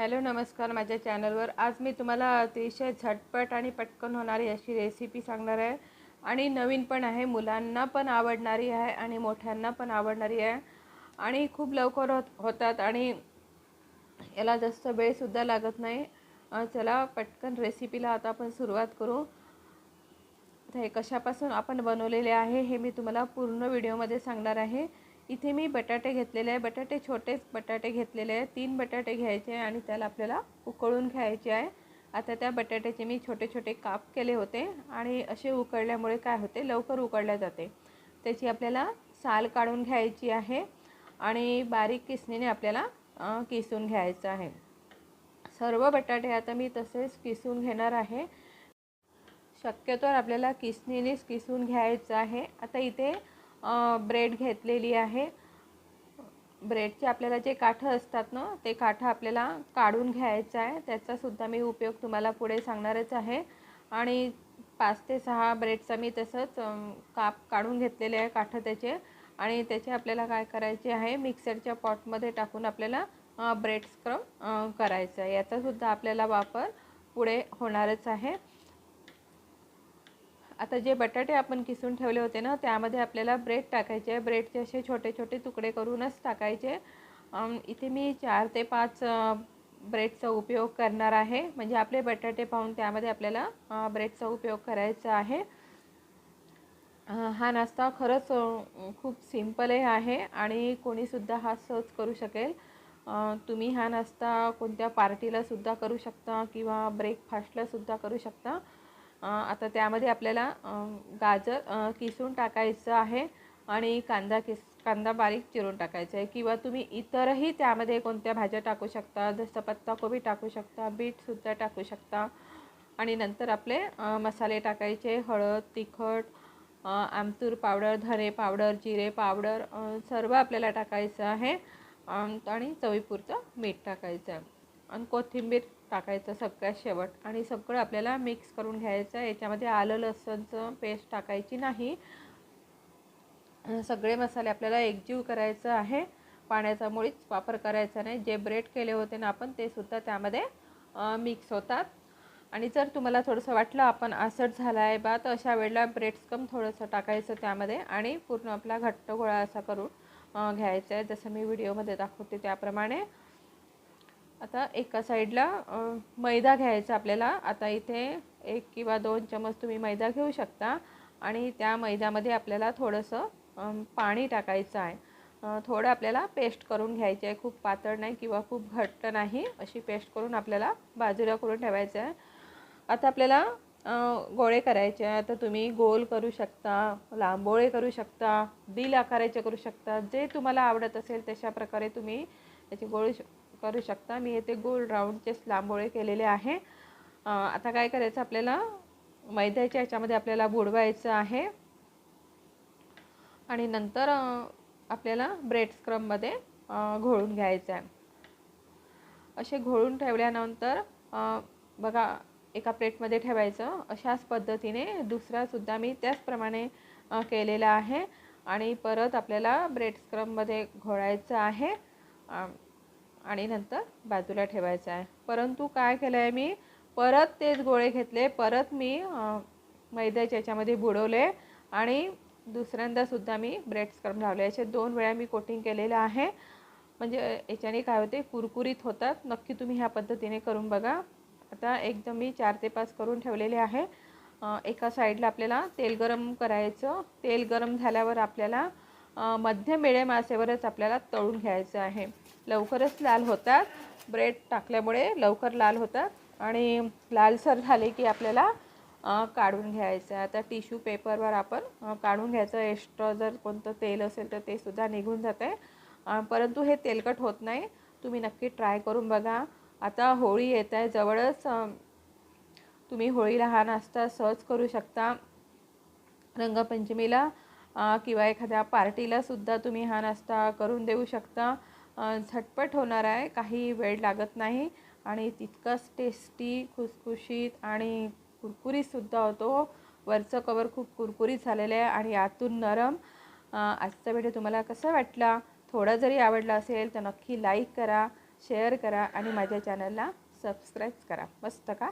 Hello नमस्कार माझ्या चॅनलवर. आज मी तुम्हाला अतिशय झटपट आणि पटकन होणारी अशी रेसिपी सांगणार आहे. आणि नवीन पण आहे मुलांना पण आवडणारी आहे आणि मोठ्यांना पण आवडणारी आहे. आणि खूप लवकर होत होतात आणि याला जास्त वेळसुद्धा लागत नाही. चला पटकन रेसिपीला आता आपण सुरुवात करू. हे कशापासून आपण बनवलेले आहे हे मी तुम्हाला पूर्ण व्हिडिओमध्ये सांगणार आहे. इथे मी बटाटे घेतलेले आहे. बटाटे छोटेच बटाटे घेतलेले आहे. तीन बटाटे घ्यायचे आहे आणि त्याला आपल्याला उकळून घ्यायचे आहे. आता त्या बटाट्याचे मी छोटे छोटे काप केले होते आणि असे उकळल्यामुळे काय होते? लवकर उकळल्या जाते. त्याची आपल्याला साल काढून घ्यायची आहे आणि बारीक किसणीने आपल्याला किसून घ्यायचं आहे. सर्व बटाटे आता मी तसेच किसून घेणार आहे. शक्यतोवर आपल्याला किसणीनेच किसून घ्यायचं आहे. आता इथे ब्रेड घेतलेली आहे. ब्रेडचे आपल्याला जे काठं असतात ना ते काठं आपल्याला काढून घ्यायचं आहे. त्याचासुद्धा मी उपयोग तुम्हाला पुढे सांगणारच आहे. आणि पाच ते सहा ब्रेडचा मी तसंच काप काढून घेतलेले आहे काठं त्याचे. आणि त्याचे आपल्याला काय करायचे आहे मिक्सरच्या पॉटमध्ये टाकून आपल्याला ब्रेड स्क्रम करायचं आहे. याचासुद्धा आपल्याला वापर पुढे होणारच आहे. आता जे बटाटे आपण किसून ठेवले होते ना त्यामध्ये आपल्याला ब्रेड टाकायचे आहे. ब्रेडचे असे छोटे छोटे तुकडे करूनच टाकायचे. इथे मी चार ते पाच ब्रेडचा उपयोग करणार आहे. म्हणजे आपले बटाटे पाहून त्यामध्ये आपल्याला ब्रेडचा उपयोग करायचा आहे. हा नाश्ता खरंच खूप सिम्पलही आहे आणि कोणीसुद्धा हा सहज करू शकेल. तुम्ही हा नाश्ता कोणत्या पार्टीलासुद्धा करू शकता किंवा ब्रेकफास्टलासुद्धा करू शकता. आता त्यामध्ये आपल्याला गाजर किसून टाकायचं आहे आणि कांदा किस कांदा बारीक चिरून टाकायचा आहे. किंवा तुम्ही इतरही त्यामध्ये कोणत्या भाज्या टाकू शकता जसं पत्ताकोबी टाकू शकता बीटसुद्धा टाकू शकता. आणि नंतर आपले मसाले टाकायचे हळद तिखट आमतूर पावडर धने पावडर जिरे पावडर सर्व आपल्याला टाकायचं आहे. आणि चवीपुरतं मीठ टाकायचं आहे. आणि कोथिंबीर टाकायचं सगळ्यात शेवट. आणि सगळं आपल्याला मिक्स करून घ्यायचं आहे. याच्यामध्ये आलं लसणचं पेस्ट टाकायची नाही. सगळे मसाले आपल्याला एकजीव करायचं आहे. पाण्याचा मुळीच वापर करायचा नाही. जे ब्रेड केले होते ना आपण ते सुद्धा त्यामध्ये मिक्स होतात. आणि जर तुम्हाला थोडंसं वाटलं आपण आसट झाला आहे बा तर अशा वेळेला ब्रेड्स कम थोडंसं टाकायचं त्यामध्ये आणि पूर्ण आपला घट्ट गोळा असा करून घ्यायचा आहे. जसं मी व्हिडिओमध्ये दाखवते त्याप्रमाणे. आता एका साईडला मैदा घ्यायचा आपल्याला. आता इथे एक किंवा दोन चमच तुम्ही मैदा घेऊ शकता. आणि त्या मैद्यामध्ये आपल्याला थोडंसं पाणी टाकायचं आहे. थोडं आपल्याला पेस्ट करून घ्यायची आहे. खूप पातळ नाही किंवा खूप घट्ट नाही. अशी पेस्ट करून आपल्याला बाजूला करून ठेवायचं आहे. आता आपल्याला गोळे करायचे आहे. आता तुम्ही गोल करू शकता लांबोळे करू शकता दिल आकाराचे करू शकता. जे तुम्हाला आवडत असेल तशा प्रकारे तुम्ही त्याची गोळे श- करू शकता. मी येथे गोल राऊंडचे लांबोळे केलेले आहे. आता काय करायचं आपल्याला? मैद्याच्या याच्यामध्ये आपल्याला बुडवायचं आहे. आणि नंतर आपल्याला ब्रेड स्क्रममध्ये घोळून घ्यायचं आहे. असे घोळून ठेवल्यानंतर बघा एका प्लेटमध्ये ठेवायचं. अशाच पद्धतीने दुसरासुद्धा मी त्याचप्रमाणे केलेला आहे. आणि परत आपल्याला ब्रेड स्क्रममध्ये घोळायचं आहे. आणि नंतर बाजूला ठेवायचं आहे. परंतु काय केलं आहे मी? परत तेच गोळे घेतले. परत मी मैद्याच्या याच्यामध्ये बुडवले आणि दुसऱ्यांदासुद्धा मी ब्रेड स्क्रम लावले. याचे दोन वेळा मी कोटिंग केलेलं आहे. म्हणजे याच्याने काय होते? कुरकुरीत होतात. नक्की तुम्ही ह्या पद्धतीने करून बघा. आता एकदम मी चार ते पाच करून ठेवलेले आहे. एका साईडला आपल्याला तेल गरम करायचं. तेल गरम झाल्यावर आपल्याला अ, मध्यम मिडियम आपल्याला तळून घ्यायचं आहे. लवकरच लाल होतात. ब्रेड टाकल्यामुळे लवकर लाल होतात. आणि लालसर झाले की आपल्याला काढून घ्यायचं आहे. आता टिश्यू पेपरवर आपण काढून घ्यायचं. एक्स्ट्रा जर कोणतं तेल असेल तर ते सुद्धा निघून जातं. आहे परंतु हे तेलकट होत नाही. तुम्ही नक्की ट्राय करून बघा. आता होळी येत आहे. जवळच तुम्ही होळीला हा नाश्ता सहज करू शकता. रंगपंचमीला किंवा एखाद्या पार्टीला सुद्धा तुम्ही हा नाश्ता करून देऊ शकता. झटपट होणार आहे काही वेळ लागत नाही आणि तितकंच टेस्टी खुसखुशीत आणि कुरकुरीतसुद्धा होतो. वरचं कवर खूप कुरकुरीत झालेलं आहे आणि आतून नरम. आजचा व्हिडिओ तुम्हाला कसा वाटला? थोडा जरी आवडला असेल तर नक्की लाईक करा शेअर करा आणि माझ्या चॅनलला सबस्क्राईब करा. मस्त का?